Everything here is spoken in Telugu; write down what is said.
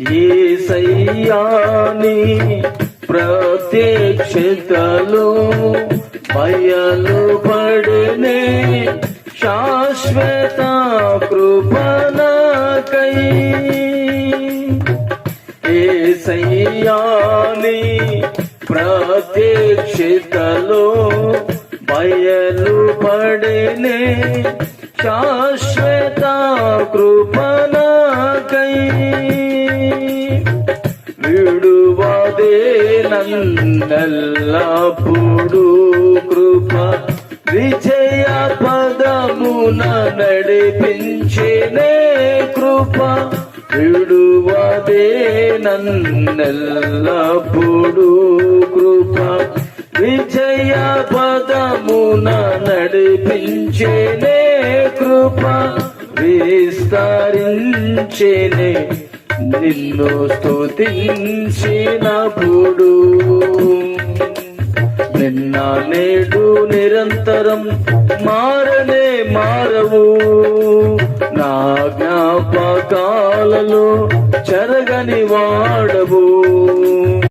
ఏసయ్యాని ప్రత్యక్షతలు బయలు పడినే శాశ్వత కృపణకై. ఏసయ్యాని ప్రత్యక్షతలు బయలు పడినే శాశ్వత కృపణకై. విడువదే నన్నెల్లప్పుడు కృప. విజయ పదమున నడిపించేనే కృప. విడువదే నన్నెల్లప్పుడు కృప. విజయ పదమున నడిపించేనే కృప. విస్తరించేనే నిన్ను స్తుతించినప్పుడు నిన్న నేడు నిరంతరం మారనే మారవు. నా జ్ఞాపకాలలో చెరగని వాడవు.